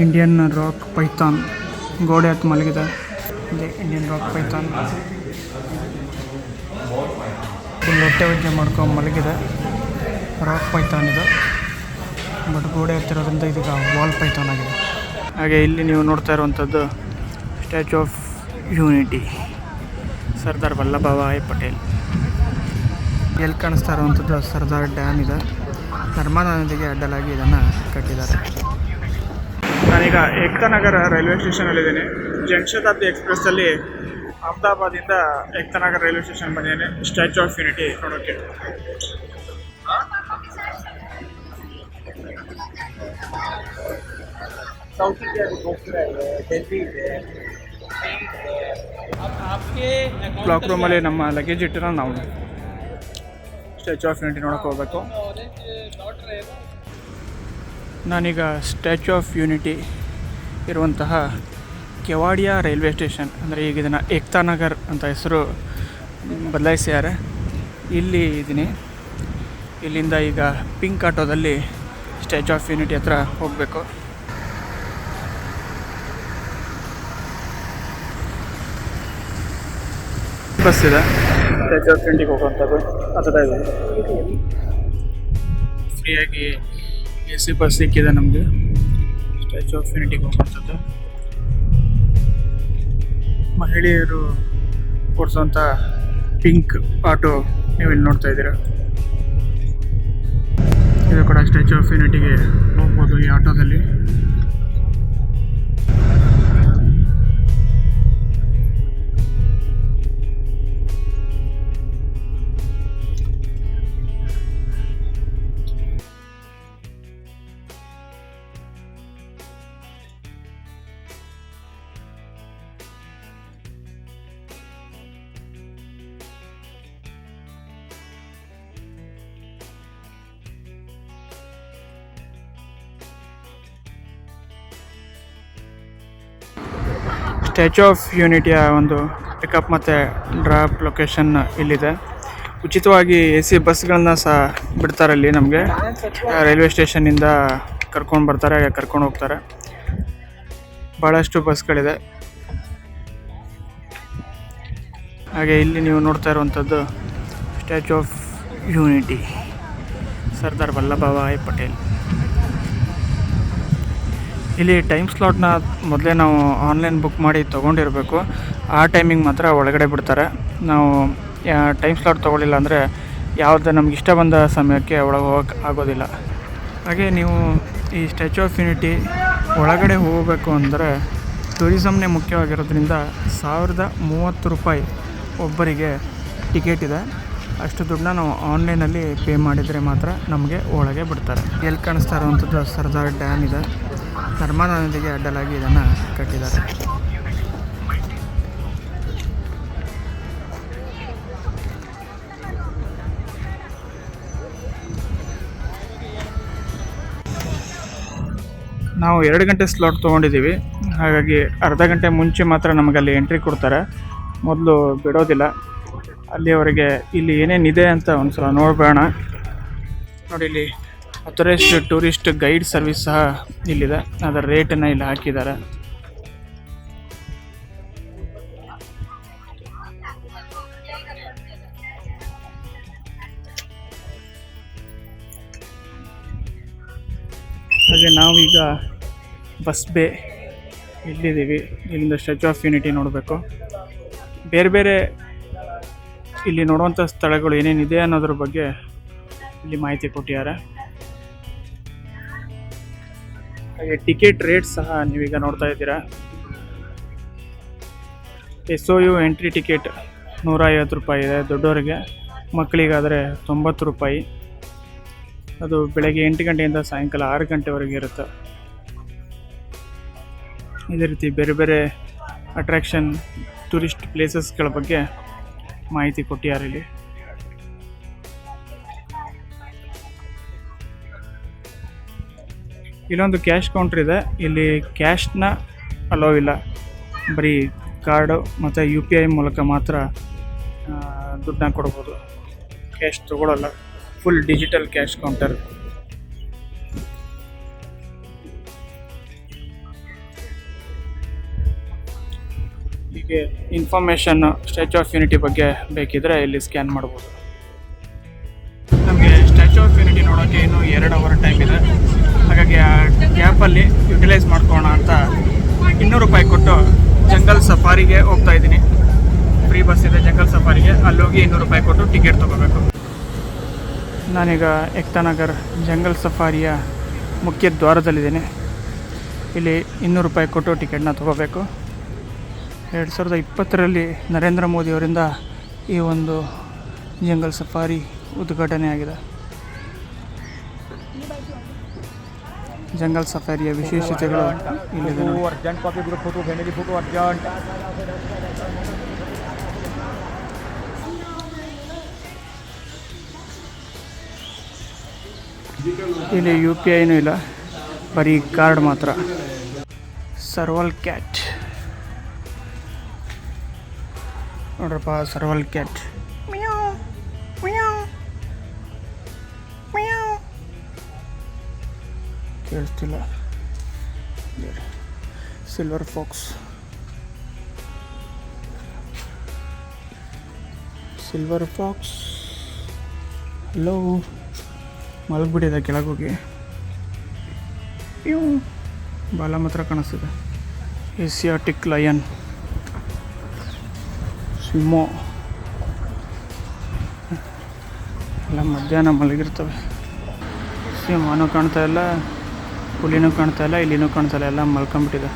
Indian rock Python ಗೋಡೆ ಹತ್ತು ಮಲಗಿದೆ. ಇದೆ ಇಂಡಿಯನ್ ರಾಕ್ ಪೈಥಾನ್ ಲೊಟ್ಟೆ ವಜ್ಜೆ ಮಾಡ್ಕೊಂಡು ಮಲಗಿದೆ. ರಾಕ್ ಪೈಥಾನ್ ಇದು. ಬಟ್ ಗೋಡೆ ಹತ್ತಿರೋದ್ರಿಂದ ಇದೀಗ ವಾಲ್ ಪೈಥಾನ್ ಆಗಿದೆ. ಹಾಗೆ ಇಲ್ಲಿ ನೀವು ನೋಡ್ತಾ ಇರುವಂಥದ್ದು statue of unity Sardar Vallabhbhai Patel. ಎಲ್ಲಿ ಕಾಣಿಸ್ತಾ ಇರುವಂಥದ್ದು? ಸರ್ದಾರ್ ಡ್ಯಾಮ್ ಇದೆ. ನರ್ಮದಾ ನದಿಗೆ ಅಡ್ಡಲಾಗಿ ಇದನ್ನು ಕಟ್ಟಿದ್ದಾರೆ. ನಾನೀಗ ಏಕ್ತಾನಗರ ರೈಲ್ವೆ ಸ್ಟೇಷನಲ್ಲಿದ್ದೀನಿ. ಜನಶತಾಬ್ದಿ ಎಕ್ಸ್ಪ್ರೆಸ್ಸಲ್ಲಿ ಅಹಮದಾಬಾದಿಂದ ಏಕ್ತನಗರ ರೈಲ್ವೆ ಸ್ಟೇಷನ್ ಬಂದಿದ್ದೇನೆ. ಸ್ಟ್ಯಾಚ್ಯೂ ಆಫ್ ಯೂನಿಟಿ ನೋಡೋಕ್ಕೆ ಸೌತ್ ಇಂಡಿಯಾ ಕ್ಲಾಕ್ ರೂಮಲ್ಲಿ ನಮ್ಮ ಲಗೇಜ್ ಇಟ್ಟಿರೋ ನಾವು. ಸ್ಟ್ಯಾಚ್ಯೂ ಆಫ್ ಯೂನಿಟಿ ನೋಡೋಕೆ ಹೋಗ್ಬೇಕು. ನಾನೀಗ ಸ್ಟ್ಯಾಚ್ಯೂ ಆಫ್ ಯೂನಿಟಿ ಇರುವಂತಹ ಕೆವಾಡಿಯಾ ರೈಲ್ವೆ ಸ್ಟೇಷನ್, ಅಂದರೆ ಈಗ ಇದನ್ನು ಏಕ್ತಾನಗರ್ ಅಂತ ಹೆಸರು ಬದಲಾಯಿಸಿದ್ದಾರೆ ಇಲ್ಲಿ ಇದ್ದೀನಿ ಇಲ್ಲಿಂದ ಈಗ ಪಿಂಕ್ ಆಟೋದಲ್ಲಿ ಸ್ಟ್ಯಾಚ್ಯೂ ಆಫ್ ಯೂನಿಟಿ ಹತ್ರ ಹೋಗಬೇಕು. ಬಸ್ ಇದೆ. ಸ್ಟ್ಯಾಚ್ಯೂ ಆಫ್ ಯೂನಿಟಿಗೆ ಹೋಗುವಂಥದ್ದು. ಹತ್ತದ ಇದೆ. ಫ್ರೀಯಾಗಿ ಎ ಸಿ ಬಸ್ ಸಿಕ್ಕಿದೆ ನಮಗೆ. ಸ್ಟ್ಯಾಚು ಆಫ್ ಯೂನಿಟಿಗೆ ಹೋಗುವಂಥದ್ದು ಮಹಿಳೆಯರು ಕೊಡಿಸೋಂಥ ಪಿಂಕ್ ಆಟೋ ನೀವು ಇಲ್ಲಿ ನೋಡ್ತಾ ಇದ್ದೀರಾ. ಇದು ಕೂಡ ಸ್ಟ್ಯಾಚು ಆಫ್ ಯೂನಿಟಿಗೆ ಹೋಗ್ಬೋದು ಈ ಆಟೋದಲ್ಲಿ ಸ್ಟ್ಯಾಚು ಆಫ್ ಯೂನಿಟಿಯ ಒಂದು ಪಿಕಪ್ ಮತ್ತು ಡ್ರಾಪ್ ಲೊಕೇಶನ್ ಇಲ್ಲಿದೆ. ಉಚಿತವಾಗಿ ಎ ಸಿ ಬಸ್ಗಳನ್ನ ಸಹ ಬಿಡ್ತಾರೆ ಅಲ್ಲಿ ನಮಗೆ. ರೈಲ್ವೆ ಸ್ಟೇಷನ್ನಿಂದ ಕರ್ಕೊಂಡು ಬರ್ತಾರೆ ಕರ್ಕೊಂಡು ಹೋಗ್ತಾರೆ. ಭಾಳಷ್ಟು ಬಸ್ಗಳಿದೆ ಹಾಗೆ ಇಲ್ಲಿ ನೀವು ನೋಡ್ತಾ ಇರುವಂಥದ್ದು statue of unity Sardar Vallabhbhai Patel. ಇಲ್ಲಿ ಟೈಮ್ ಸ್ಲಾಟ್ನ ಮೊದಲೇ ನಾವು ಆನ್ಲೈನ್ ಬುಕ್ ಮಾಡಿ ತೊಗೊಂಡಿರಬೇಕು. ಆ ಟೈಮಿಂಗ್ ಮಾತ್ರ ಒಳಗಡೆ ಬಿಡ್ತಾರೆ. ನಾವು ಟೈಮ್ ಸ್ಲಾಟ್ ತೊಗೊಳ್ಳಿಲ್ಲ ಅಂದರೆ ಯಾವುದೇ ನಮ್ಗೆ ಇಷ್ಟ ಬಂದ ಸಮಯಕ್ಕೆ ಒಳಗೆ ಹೋಗೋಕ್ಕೆ ಆಗೋದಿಲ್ಲ. ಹಾಗೆ ನೀವು ಈ ಸ್ಟ್ಯಾಚು ಆಫ್ ಯೂನಿಟಿ ಒಳಗಡೆ ಹೋಗಬೇಕು ಅಂದರೆ ಟೂರಿಸಮ್ನೇ ಮುಖ್ಯವಾಗಿರೋದ್ರಿಂದ ಸಾವಿರದ ಮೂವತ್ತು ರೂಪಾಯಿ ಒಬ್ಬರಿಗೆ ಟಿಕೆಟ್ ಇದೆ. ಅಷ್ಟು ದುಡ್ಡನ್ನ ನಾವು ಆನ್ಲೈನಲ್ಲಿ ಪೇ ಮಾಡಿದರೆ ಮಾತ್ರ ನಮಗೆ ಒಳಗೆ ಬಿಡ್ತಾರೆ. ಎಲ್ಲಿ ಕಾಣಿಸ್ತಾ ಇರುವಂಥದ್ದು? ಸರ್ದಾರ್ ಡ್ಯಾಮ್ ಇದೆ. ನರ್ಮದಾ ನದಿಗೆ ಅಡ್ಡಲಾಗಿ ಇದನ್ನು ಕಟ್ಟಿದ್ದಾರೆ. ನಾವು ಎರಡು ಗಂಟೆ ಸ್ಲಾಟ್ ತೊಗೊಂಡಿದ್ದೀವಿ. ಹಾಗಾಗಿ ಅರ್ಧ ಗಂಟೆ ಮುಂಚೆ ಮಾತ್ರ ನಮಗಲ್ಲಿ ಎಂಟ್ರಿ ಕೊಡ್ತಾರೆ. ಮೊದಲು ಬಿಡೋದಿಲ್ಲ. ಅಲ್ಲಿಯವರೆಗೆ ಇಲ್ಲಿ ಏನೇನಿದೆ ಅಂತ ಒಂದು ಸಲ ನೋಡಬೇಡ ನೋಡಿ ಇಲ್ಲಿ ಅಥರೈಸ್ಡ್ ಟೂರಿಸ್ಟ್ ಗೈಡ್ ಸರ್ವಿಸ್ ಸಹ ಇಲ್ಲಿದೆ. ಅದರ ರೇಟನ್ನು ಇಲ್ಲಿ ಹಾಕಿದ್ದಾರೆ. ಹಾಗೆ ನಾವೀಗ ಬಸ್ ಬೇ ಇಲ್ಲಿದ್ದೀವಿ. ಇಲ್ಲಿಂದ ಸ್ಟ್ಯಾಚು ಆಫ್ ಯೂನಿಟಿ ನೋಡಬೇಕು. ಬೇರೆ ಬೇರೆ ಇಲ್ಲಿ ನೋಡುವಂಥ ಸ್ಥಳಗಳು ಏನೇನಿದೆ ಅನ್ನೋದ್ರ ಬಗ್ಗೆ ಇಲ್ಲಿ ಮಾಹಿತಿ ಕೊಟ್ಟಿದ್ದಾರೆ. ಹಾಗೆ ಟಿಕೆಟ್ ರೇಟ್ ಸಹ ನೀವೀಗ ನೋಡ್ತಾ ಇದ್ದೀರಾ. S O U entry ticket ನೂರ ಐವತ್ತು ರೂಪಾಯಿ ಇದೆ ದೊಡ್ಡವರಿಗೆ. ಮಕ್ಕಳಿಗಾದರೆ ತೊಂಬತ್ತು ರೂಪಾಯಿ. ಅದು ಬೆಳಗ್ಗೆ ಎಂಟು ಗಂಟೆಯಿಂದ ಸಾಯಂಕಾಲ ಆರು ಗಂಟೆವರೆಗೆ ಇರುತ್ತೆ. ಇದೇ ರೀತಿ ಬೇರೆ ಬೇರೆ ಅಟ್ರಾಕ್ಷನ್ ಟೂರಿಸ್ಟ್ ಪ್ಲೇಸಸ್ಗಳ ಬಗ್ಗೆ ಮಾಹಿತಿ ಕೊಟ್ಟಿದ್ದಾರೆ ಇಲ್ಲಿ. ಇಲ್ಲೊಂದು ಕ್ಯಾಶ್ ಕೌಂಟ್ರ್ ಇದೆ. ಇಲ್ಲಿ ಕ್ಯಾಶ್ನ ಅಲೋ ಇಲ್ಲ. ಬರೀ ಕಾರ್ಡು ಮತ್ತು ಯು ಪಿ ಐ ಮೂಲಕ ಮಾತ್ರ ದುಡ್ಡನ್ನ ಕೊಡ್ಬೋದು. ಕ್ಯಾಶ್ ತಗೊಳ್ಳಲ್ಲ ಫುಲ್ ಡಿಜಿಟಲ್ ಕ್ಯಾಶ್ ಕೌಂಟರ್ ಹೀಗೆ ಇನ್ಫಾರ್ಮೇಷನ್ ಸ್ಟ್ಯಾಚ್ಯೂ ಆಫ್ ಯೂನಿಟಿ ಬಗ್ಗೆ ಬೇಕಿದ್ರೆ ಇಲ್ಲಿ ಸ್ಕ್ಯಾನ್ ಮಾಡ್ಬೋದು. ನಮಗೆ ಸ್ಟ್ಯಾಚ್ಯೂ ಆಫ್ ಯೂನಿಟಿ ನೋಡೋಕ್ಕೆ ಇನ್ನೂ ಎರಡು ಅವರ್ ಟೈಮ್ ಗ್ಯಾಪಲ್ಲಿ ಯುಟಿಲೈಸ್ ಮಾಡ್ಕೋಣ ಅಂತ ಇನ್ನೂರು ರೂಪಾಯಿ ಕೊಟ್ಟು ಜಂಗಲ್ ಸಫಾರಿಗೆ ಹೋಗ್ತಾ ಇದ್ದೀನಿ. ಫ್ರೀ ಬಸ್ ಇದೆ ಜಂಗಲ್ ಸಫಾರಿಗೆ. ಅಲ್ಲಿ ಹೋಗಿ ಇನ್ನೂರು ರೂಪಾಯಿ ಕೊಟ್ಟು ಟಿಕೆಟ್ ತೊಗೋಬೇಕು. ನಾನೀಗ ಏಕ್ತಾನಗರ್ ಜಂಗಲ್ ಸಫಾರಿಯ ಮುಖ್ಯ ದ್ವಾರದಲ್ಲಿದ್ದೀನಿ. ಇಲ್ಲಿ ಇನ್ನೂರು ರೂಪಾಯಿ ಕೊಟ್ಟು ಟಿಕೆಟ್ನ ತೊಗೋಬೇಕು. ಎರಡು ಸಾವಿರದ ಇಪ್ಪತ್ತರಲ್ಲಿ ನರೇಂದ್ರ ಮೋದಿಯವರಿಂದ ಈ ಒಂದು ಜಂಗಲ್ ಸಫಾರಿ ಉದ್ಘಾಟನೆ ಆಗಿದೆ. ಜಂಗಲ್ ಸಫಾರಿಯ ವಿಶೇಷತೆಗಳು ಇಲ್ಲಿದೆ ಅರ್ಜೆಂಟ್ ಕಾಪಿ ಬಿಡು ಫೋಟೋ ಫ್ಯಾಮಿಲಿ ಫೋಟೋ ಅರ್ಜೆಂಟ್ ಇಲ್ಲಿ ಯು ಪಿ ಐನೂ ಇಲ್ಲ ಬರೀ ಕಾರ್ಡ್ ಮಾತ್ರ. ಸರ್ವಲ್ ಕ್ಯಾಟ್ ನೋಡ್ರಪ್ಪ ಸರ್ವಲ್ ಕ್ಯಾಟ್ ಕೇಳಿಸ್ತಿಲ್ಲ silver fox silver fox hello ಮಲಗ್ಬಿಟ್ಟಿದೆ ಕೆಳಗೋಗಿ ಇವು ಬಾಲ ಮಾತ್ರ ಕಾಣಿಸ್ತಿದೆ. ಏಸಿಯಾಟಿಕ್ ಲಯನ್ ಸಿಮೋ ಎಲ್ಲ ಮಧ್ಯಾಹ್ನ ಮಲಗಿರ್ತವೆ. ಸಿಂಹನೂ ಕಾಣ್ತಾ ಇಲ್ಲ. ಹುಲಿನೂ ಕಾಣ್ತಾ ಇಲ್ಲ ಇಲ್ಲಿನೂ ಕಾಣ್ತಾ ಇಲ್ಲ ಎಲ್ಲ ಮಲ್ಕೊಂಬಿಟ್ಟಿದೆ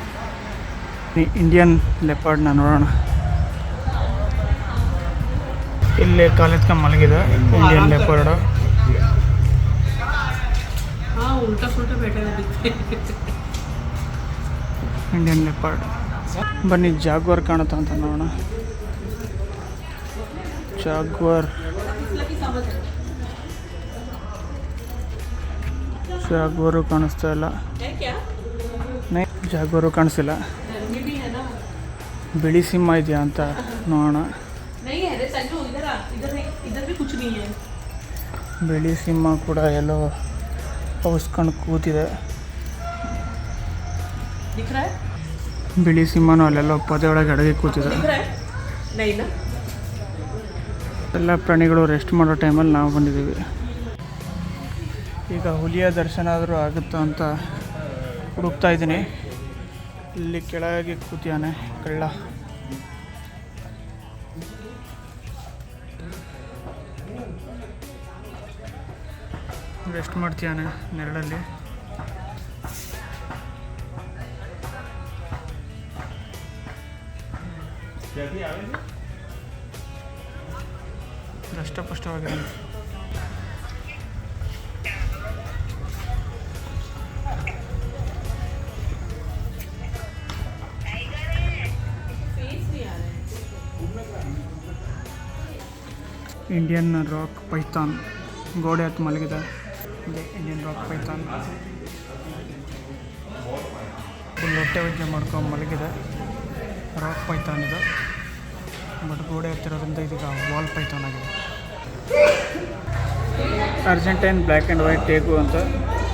ಇಂಡಿಯನ್ ಲೆಪಾರ್ಡ್ನ ನೋಡೋಣ. ಇಲ್ಲಿ ಕಾಲೇಜ್ ಮಲಗಿದೆ ಇಂಡಿಯನ್ ಲೆಪಾರ್ಡ್ ಇಂಡಿಯನ್ ಲೆಪಾರ್ಡ್ ಬನ್ನಿ ಜಾಗ್ವಾರ್ ಕಾಣುತ್ತ ಅಂತ ನೋಡೋಣ. ಜಾಗ್ವಾರ್ ಜಾಗ್ವಾರು ಕಾಣಿಸ್ತಾ ಇಲ್ಲ. ನೈಟ್ ಕಾಣಿಸಿಲ್ಲ. ಬಿಳಿ ಸಿಂಹ ಇದೆಯಾ ಅಂತ ನೋಡೋಣ. ಬಿಳಿ ಸಿಂಹ ಕೂಡ ಎಲ್ಲೋ ಅವಸ್ಕೊಂಡು ಕೂತಿದೆ. ಬಿಳಿ ಸಿಂಹನೂ ಅಲ್ಲೆಲ್ಲೋ ಪೊದೆ ಒಳಗೆ ಅಡುಗೆ ಕೂತಿದೆ. ಎಲ್ಲ ಪ್ರಾಣಿಗಳು ರೆಸ್ಟ್ ಮಾಡೋ ಟೈಮಲ್ಲಿ ನಾವು ಬಂದಿದ್ದೀವಿ. ಈಗ ಹುಲಿಯ ದರ್ಶನ ಆದರೂ ಆಗುತ್ತಾ ಅಂತ ಹುಡುಕ್ತಾ ಇದ್ದೀನಿ. ಇಲ್ಲಿ ಕೆಳಗೆ ಕೂತಿಯಾನೆ ಕಳ್ಳ. ರೆಸ್ಟ್ ಮಾಡ್ತೀಯಾನೆ ನೆರಳಲ್ಲಿ. ದಷ್ಟಪುಷ್ಟವಾಗಿದೆ ಇಂಡಿಯನ್ ರಾಕ್ ಪೈಥಾನ್ ಗೋಡೆ ಹತ್ತು ಮಲಗಿದ ಇಂಡಿಯನ್ ರಾಕ್ ಪೈಥಾನ್ ಫುಲ್ ಹೊಟ್ಟೆ ವಜ್ಜೆ ಮಾಡ್ಕೊಂಡು ಮಲಗಿದೆ ರಾಕ್ ಪೈಥಾನ್ ಇದು ಬಟ್ ಗೋಡೆ ಹತ್ತಿರೋದ್ರಿಂದ ಇದೀಗ ವಾಲ್ ಪೈಥಾನ್ ಆಗಿದೆ Argentine black and white tegu ಅಂತ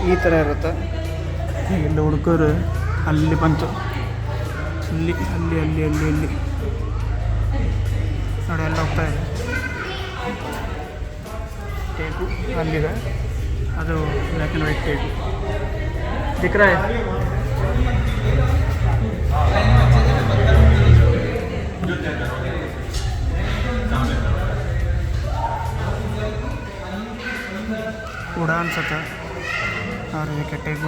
ಈ ಥರ ಇರುತ್ತೆ ಇಲ್ಲಿ ಹುಡುಗರು ಅಲ್ಲಿ ಬಂತು ಅಲ್ಲಿ ಅಲ್ಲಿ ಅಲ್ಲಿ ಅಲ್ಲಿ ಅಲ್ಲಿ ನೋಡಿ ಎಲ್ಲ ಹೋಗ್ತಾ ಇದೆ ಟೇಕು ಅಲ್ಲಿದೆ. ಅದು ಬ್ಲ್ಯಾಕ್ ಆ್ಯಂಡ್ ವೈಟ್ ಟೇಕು ದಿಕ್ರ ಕೂಡ ಅನ್ಸುತ್ತೆ. ಅವ್ರು ಇದಕ್ಕೆ ಟೇಕು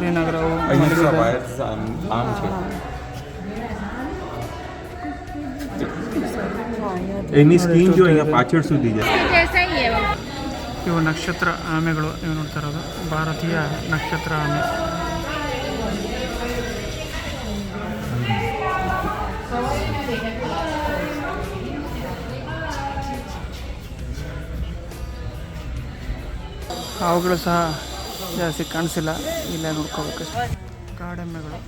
કરીને કરાવો અહીંયાથી બાયર્સ આમ ಇವು ನಕ್ಷತ್ರ ಆಮೆಗಳು ಇವು ನೋಡ್ತಾ ಇರೋದು ಭಾರತೀಯ ನಕ್ಷತ್ರ ಆಮೆ. ಅವುಗಳು ಸಹ ಜಾಸ್ತಿ ಕಾಣಿಸಿಲ್ಲ, ಇಲ್ಲೇ ನೋಡ್ಕೋಬೇಕಷ್ಟೆ. ಕಾಡೆಮ್ಮೆಗಳು.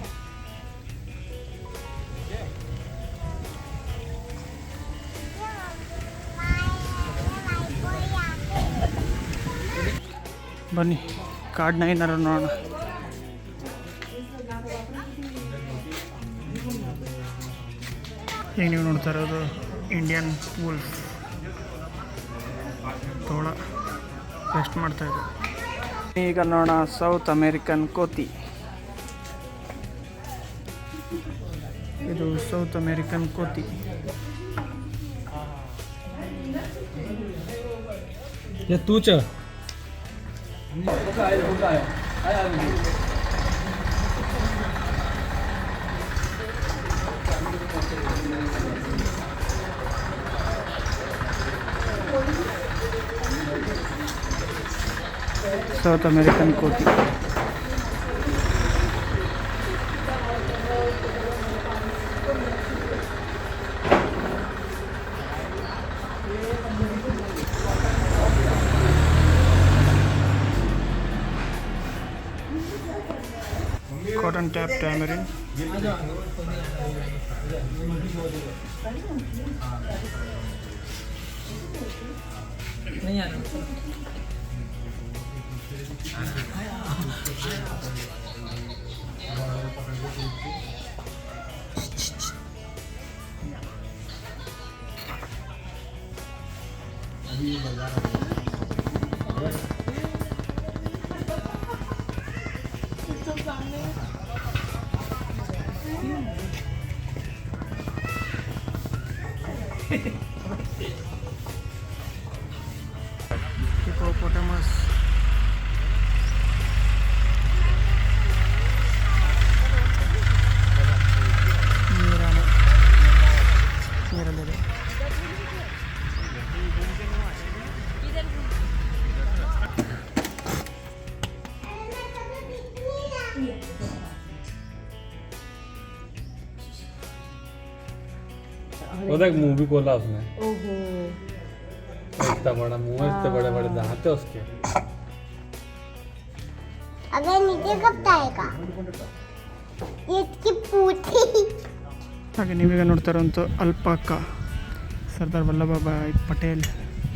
ಬನ್ನಿ, ಕಾಡ್ನ ಏನಾರು ನೋಡೋಣ. ಈಗ ನೀವು ನೋಡ್ತಾ ಇರೋದು ಇಂಡಿಯನ್ ವೂಲ್ಫ್ ತೋಳ. ರೆಸ್ಟ್ ಮಾಡ್ತಾ ಇದೆ. ಈಗ ನೋಡೋಣ ಸೌತ್ ಅಮೇರಿಕನ್ ಕೋತಿ. ಇದು ಸೌತ್ ಅಮೇರಿಕನ್ ಕೋತಿ. तूच ಸೌತ್ ಅಮೇರಿಕನ್ ಕೋತಿ ಕಾಟನ್ ಟ್ಯಾಪ್ ಟ್ಯಾಮರಿನ್ नहीं Di. वो देख मुंह भी खोला उसने ओहो इतना बड़ा मुंह है इतने बड़े बड़े दांत है उसके अगर नीचे कब आएगा ये इसकी पूछी ಹಾಗೆ ನೀವೀಗ ನೋಡ್ತಾ ಇರೋಂಥ ಅಲ್ಪಾಕ ಸರ್ದಾರ್ ವಲ್ಲಭಭಾಯ್ ಪಟೇಲ್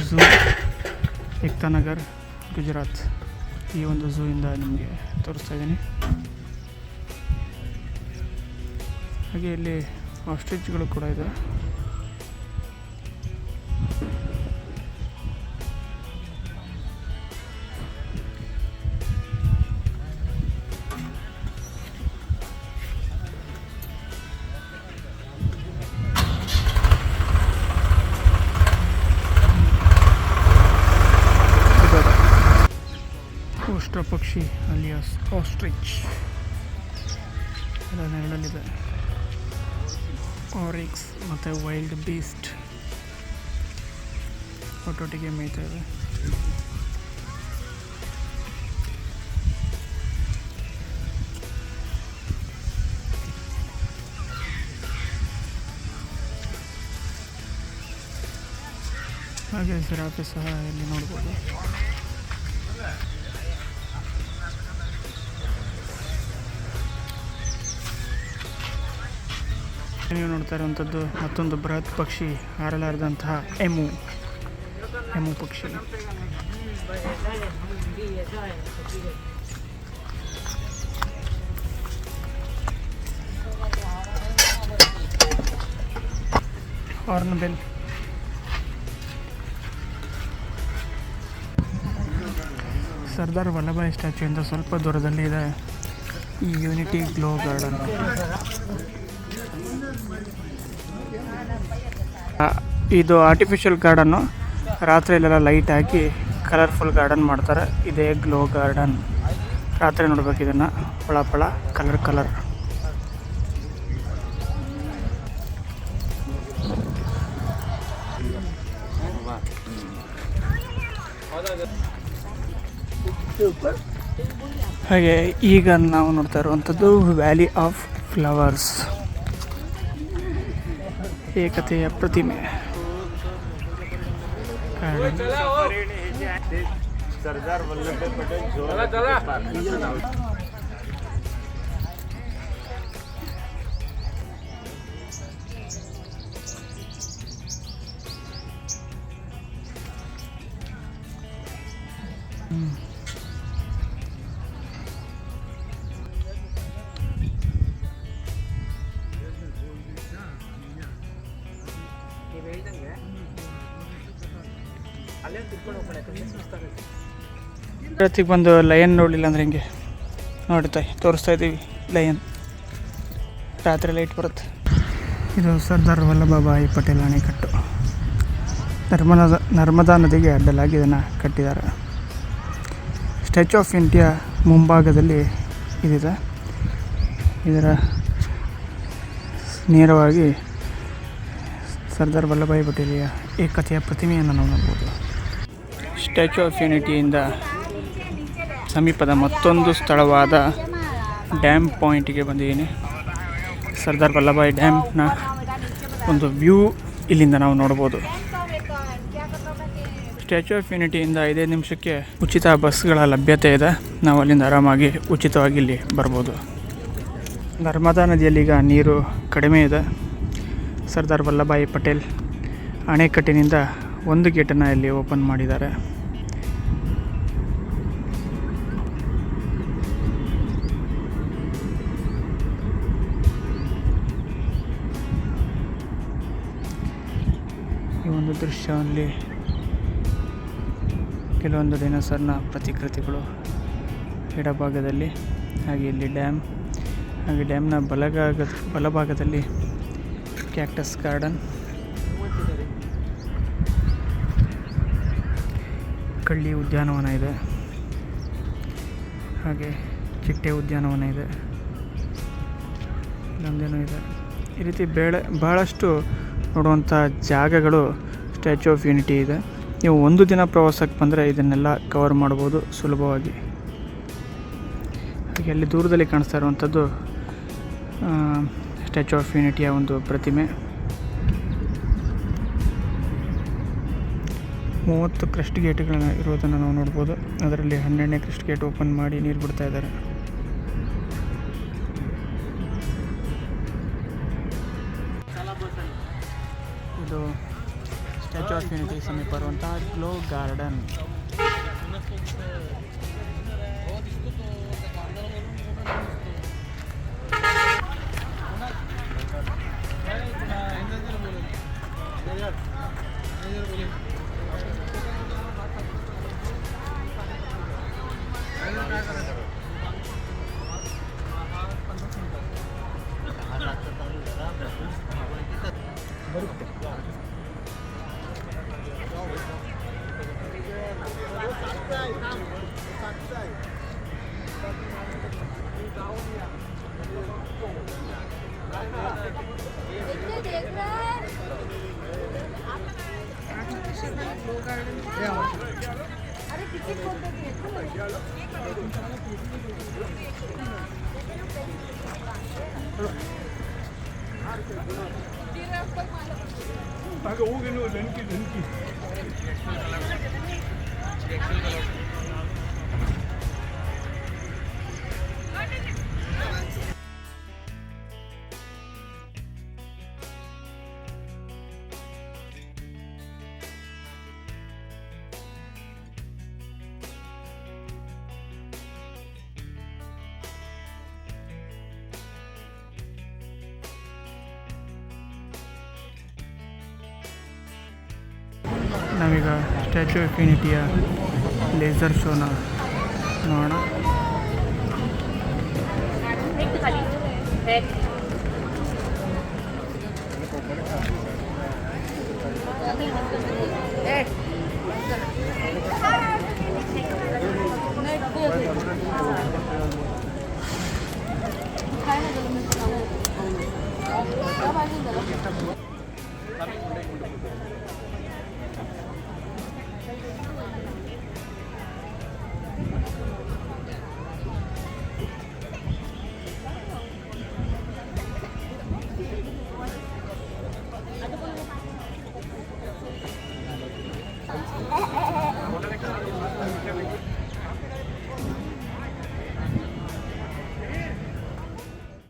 ಝೂ ಏಕ್ತಾನಗರ್ ಗುಜರಾತ್ ಈ ಒಂದು ಝೂ ಇಂದ ನಿಮಗೆ ತೋರಿಸ್ತಾ ಇದ್ದೀನಿ. ಹಾಗೆ ಇಲ್ಲಿ ಆಸ್ಟ್ರಿಚ್ಗಳು ಕೂಡ ಇದೆ. ಉಷ್ಟ್ರ ಪಕ್ಷಿ ಅಲಿಯಾಸ್ ಆಸ್ಟ್ರಿಚ್. ಎಲ್ಲ ನೆರಳಲ್ಲಿದೆ. ಆರಿಕ್ಸ್ ಮತ್ತು ವೈಲ್ಡ್ ಬೀಸ್ಟ್. ಒಟ್ಟೊಟ್ಟಿಗೆ ಮೇಯ್ತಾ ಇದೆ. ಹಾಗೆ ಜಿರಾಫೆ ಸಹ ಇಲ್ಲಿ ನೋಡ್ಬೋದು. ನೀವು ನೋಡ್ತಾ ಇರುವಂಥದ್ದು ಮತ್ತೊಂದು ಬೃಹತ್ ಪಕ್ಷಿ ಹಾರಲಾರದಂತಹ ಎಮು ಎಮು ಪಕ್ಷಿ. ಹಾರ್ನ್ಬೆಲ್ ಸರ್ದಾರ್ ವಲ್ಲಭಾಯ್ ಸ್ಟ್ಯಾಚ್ಯೂಯಿಂದ ಸ್ವಲ್ಪ ದೂರದಲ್ಲಿ ಇದೆ ಈ ಯೂನಿಟಿ ಗ್ಲೋ ಗಾರ್ಡನ್ ಇದು ಆರ್ಟಿಫಿಷಿಯಲ್ ಗಾರ್ಡನ್ನು ರಾತ್ರಿಯಲ್ಲೆಲ್ಲ ಲೈಟ್ ಹಾಕಿ ಕಲರ್ಫುಲ್ ಗಾರ್ಡನ್ ಮಾಡ್ತಾರೆ. ಇದೇ ಗ್ಲೋ ಗಾರ್ಡನ್ ರಾತ್ರಿ ನೋಡ್ಬೇಕು ಇದನ್ನು. ಪಳ ಪಳ ಕಲರ್ ಕಲರ್ ಹಾಗೆ ಈಗ ನಾವು ನೋಡ್ತಾ ಇರುವಂಥದ್ದು ವ್ಯಾಲಿ ಆಫ್ ಫ್ಲವರ್ಸ್ ಏಕತೆಯ ಪ್ರತಿಮೆ ಇವತ್ತಿಗೆ ಬಂದು ಲಯನ್ ನೋಡಲಿಲ್ಲ ಅಂದ್ರೆ ಹಿಂಗೆ? ನೋಡಿ ತಾಯಿ ತೋರಿಸ್ತಾ ಇದ್ದೀವಿ ಲಯನ್. ರಾತ್ರಿ ಲೈಟ್ ಬರುತ್ತೆ. ಇದು ಸರ್ದಾರ್ ವಲ್ಲಭಭಾಯಿ ಪಟೇಲ್ ಅಣೆಕಟ್ಟು ನರ್ಮದಾ ನರ್ಮದಾ ನದಿಗೆ ಅಡ್ಡಲಾಗಿ ಇದನ್ನು ಕಟ್ಟಿದ್ದಾರೆ. ಸ್ಟ್ಯಾಚ್ಯೂ ಆಫ್ ಇಂಡಿಯಾ ಮುಂಭಾಗದಲ್ಲಿ ಇದಿದೆ. ಇದರ ನೇರವಾಗಿ ಸರ್ದಾರ್ ವಲ್ಲಭಾಯಿ ಪಟೇಲಿಯ ಏಕತೆಯ ಪ್ರತಿಮೆಯನ್ನು ನಾವು ನೋಡ್ಬೋದು. ಸ್ಟ್ಯಾಚ್ಯೂ ಆಫ್ ಯೂನಿಟಿಯಿಂದ ಸಮೀಪದ ಮತ್ತೊಂದು ಸ್ಥಳವಾದ ಡ್ಯಾಮ್ ಪಾಯಿಂಟಿಗೆ ಬಂದಿದ್ದೀನಿ. ಸರ್ದಾರ್ ವಲ್ಲಭಾಯಿ ಡ್ಯಾಮ್ನ ಒಂದು ವ್ಯೂ ಇಲ್ಲಿಂದ ನಾವು ನೋಡ್ಬೋದು. ಸ್ಟ್ಯಾಚ್ಯೂ ಆಫ್ ಯೂನಿಟಿಯಿಂದ ಐದೇ ನಿಮಿಷಕ್ಕೆ ಉಚಿತ ಬಸ್ಗಳ ಲಭ್ಯತೆ ಇದೆ. ನಾವು ಅಲ್ಲಿಂದ ಆರಾಮಾಗಿ ಉಚಿತವಾಗಿ ಇಲ್ಲಿ ಬರ್ಬೋದು. ನರ್ಮದಾ ನದಿಯಲ್ಲಿ ಈಗ ನೀರು ಕಡಿಮೆ ಇದೆ. ಸರ್ದಾರ್ ವಲ್ಲಭಾಯಿ ಪಟೇಲ್ ಅಣೆಕಟ್ಟಿನಿಂದ ಒಂದು ಗೇಟನ್ನು ಇಲ್ಲಿ ಓಪನ್ ಮಾಡಿದ್ದಾರೆ. ದೃಶ್ಯದಲ್ಲಿ ಕೆಲವೊಂದು ಡೈನೋಸರ್ನ ಪ್ರತಿಕೃತಿಗಳು ಎಡಭಾಗದಲ್ಲಿ, ಹಾಗೆ ಇಲ್ಲಿ ಡ್ಯಾಮ್, ಹಾಗೆ ಡ್ಯಾಮ್ನ ಬಲಗಾಗ, ಬಲಭಾಗದಲ್ಲಿ ಕ್ಯಾಕ್ಟಸ್ ಗಾರ್ಡನ್. ಕಳ್ಳಿ ಉದ್ಯಾನವನ ಇದೆ. ಹಾಗೆ ಚಿಟ್ಟೆ ಉದ್ಯಾನವನ ಇದೆ. ಇಲ್ಲೊಂದೇನೋ ಇದೆ. ಈ ರೀತಿ ಬೇಳೆ ಭಾಳಷ್ಟು ನೋಡುವಂಥ ಜಾಗಗಳು ಸ್ಟ್ಯಾಚ್ಯೂ ಆಫ್ ಯೂನಿಟಿ ಇದೆ. ನೀವು ಒಂದು ದಿನ ಪ್ರವಾಸಕ್ಕೆ ಬಂದರೆ ಇದನ್ನೆಲ್ಲ ಕವರ್ ಮಾಡ್ಬೋದು ಸುಲಭವಾಗಿ. ಹಾಗೆ ಅಲ್ಲಿ ದೂರದಲ್ಲಿ ಕಾಣಿಸ್ತಾ ಇರುವಂಥದ್ದು ಸ್ಟ್ಯಾಚ್ಯೂ ಆಫ್ ಯೂನಿಟಿಯ ಒಂದು ಪ್ರತಿಮೆ. ಮೂವತ್ತು ಕ್ರೆಸ್ಟ್ ಗೇಟ್ಗಳನ್ನ ಇರೋದನ್ನು ನಾವು ನೋಡ್ಬೋದು. ಅದರಲ್ಲಿ ಹನ್ನೆರಡನೇ ಕ್ರೆಸ್ಟ್ ಗೇಟ್ ಓಪನ್ ಮಾಡಿ ನೀರು ಬಿಡ್ತಾ ಇದ್ದಾರೆ. ಇದು ಸ್ಟ್ಯಾಚ್ಯೂ ಆಫ್ ಯೂನಿಟಿ ಸಮೀಪ ಇರುವಂತಹ ಗ್ಲೋ ಗಾರ್ಡನ್ नमी स्टैचू आफ यूनिटिया लेजर शो नो